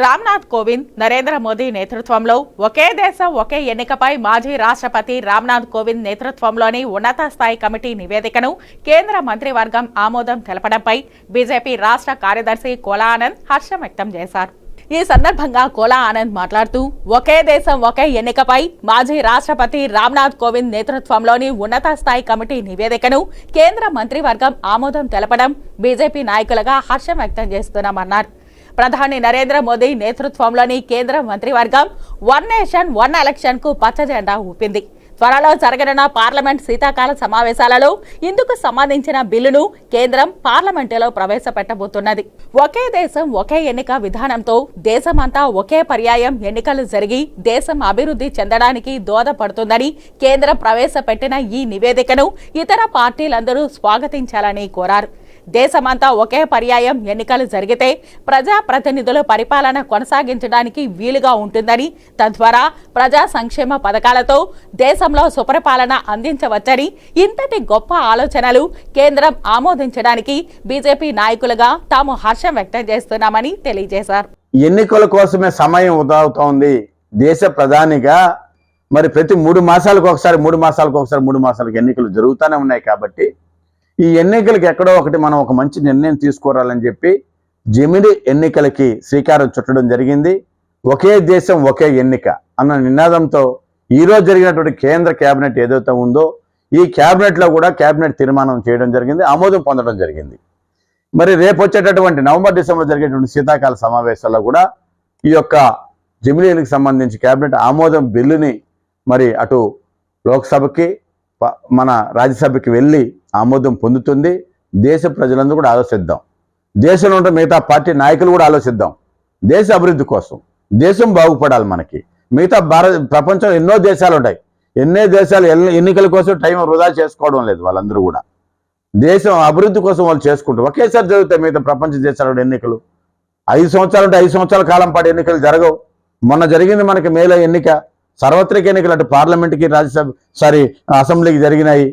రామ్నాథ్ కోవింద్ నరేంద్ర మోదీ నేతృత్వంలో ఒకే దేశం ఒకే ఎన్నికపై మాజీ రాష్ట్రపతి రామ్నాథ్ కోవింద్ నేతృత్వంలోని ఉన్నత స్థాయి కమిటీ నివేదికను కేంద్ర మంత్రివర్గం ఆమోదం తెలపడంపై బీజేపీ రాష్ట్ర కార్యదర్శి కోలా ఆనంద్ హర్షం వ్యక్తం చేశారు. ఈ సందర్భంగా కోలా ఆనంద్ మాట్లాడుతూ ఒకే దేశం ఒకే ఎన్నికపై మాజీ రాష్ట్రపతి రామ్నాథ్ కోవింద్ నేతృత్వంలోని ఉన్నత స్థాయి కమిటీ నివేదికను కేంద్ర మంత్రివర్గం ఆమోదం తెలపడం బీజేపీ నాయకులుగా హర్షం వ్యక్తం చేస్తున్నామన్నారు. ప్రధాని నరేంద్ర మోదీ నేతృత్వంలోని కేంద్ర మంత్రివర్గం వన్ నేషన్ వన్ ఎలక్షన్కు పచ్చ జెండా ఊపింది. త్వరలో జరగనున్న పార్లమెంట్ శీతాకాల సమావేశాలలో ఇందుకు సంబంధించిన బిల్లును కేంద్రం పార్లమెంటులో ప్రవేశపెట్టబోతున్నది. ఒకే దేశం ఒకే ఎన్నిక విధానంతో దేశమంతా ఒకే పర్యాయం ఎన్నికలు జరిగి దేశం అభివృద్ధి చెందడానికి దోహదపడుతుందని కేంద్రం ప్రవేశపెట్టిన ఈ నివేదికను ఇతర పార్టీలందరూ స్వాగతించాలని కోరారు. దేశమంతా ఒకే పర్యాయం ఎన్నికలు జరిగితే ప్రజాప్రతినిధుల పరిపాలన కొనసాగించడానికి వీలుగా ఉంటుందని తద్వారా ప్రజా సంక్షేమ పథకాలతో దేశంలో సుపరిపాలన అందించవచ్చని ఇంతటి గొప్ప ఆలోచనలు కేంద్రం ఆమోదించడానికి బీజేపీ నాయకులుగా తాము హర్షం వ్యక్తం చేస్తున్నామని తెలియజేశారు. ఎన్నికల కోసమే సమయం వృధా అవుతోంది దేశ ప్రధానిగా మరి ప్రతి మూడు మాసాలకు ఒకసారి మూడు మాసాలకు ఒకసారి మూడు మాసాలకు ఎన్నికలు జరుగుతూనే ఉన్నాయి కాబట్టి ఈ ఎన్నికలకి ఎక్కడో ఒకటి మనం ఒక మంచి నిర్ణయం తీసుకోవాలని చెప్పి జమిడి ఎన్నికలకి శ్రీకారం చుట్టడం జరిగింది. ఒకే దేశం ఒకే ఎన్నిక అన్న నినాదంతో ఈరోజు జరిగినటువంటి కేంద్ర కేబినెట్ ఏదైతే ఉందో ఈ కేబినెట్లో కూడా కేబినెట్ తీర్మానం చేయడం జరిగింది ఆమోదం పొందడం జరిగింది. మరి రేపు వచ్చేటటువంటి నవంబర్ డిసెంబర్ జరిగేటువంటి శీతాకాల సమావేశాల్లో కూడా ఈ యొక్క జమిలీలకు సంబంధించి కేబినెట్ ఆమోదం బిల్లుని మరి అటు లోక్సభకి మన రాజ్యసభకి వెళ్ళి ఆమోదం పొందుతుంది. దేశ ప్రజలందరూ కూడా ఆలోచిద్దాం. దేశంలో ఉన్న మిగతా పార్టీ నాయకులు కూడా ఆలోచిద్దాం. దేశ అభివృద్ధి కోసం దేశం బాగుపడాలి మనకి. మిగతా భారత ప్రపంచంలో ఎన్నో దేశాలు ఉంటాయి. ఎన్నో దేశాలు ఎన్నికల కోసం టైం వృధా చేసుకోవడం లేదు వాళ్ళందరూ కూడా. దేశం అభివృద్ధి కోసం వాళ్ళు చేసుకుంటారు. ఒకేసారి జరుగుతాయి మిగతా ప్రపంచ దేశాల ఎన్నికలు. ఐదు సంవత్సరాలు అంటే ఐదు సంవత్సరాల కాలం పాటు ఎన్నికలు జరగవు. మొన్న జరిగింది మనకి మేలో ఎన్నిక. సార్వత్రిక ఎన్నికలు అంటే పార్లమెంట్కి రాజ్యసభ సారీ అసెంబ్లీకి జరిగినాయి.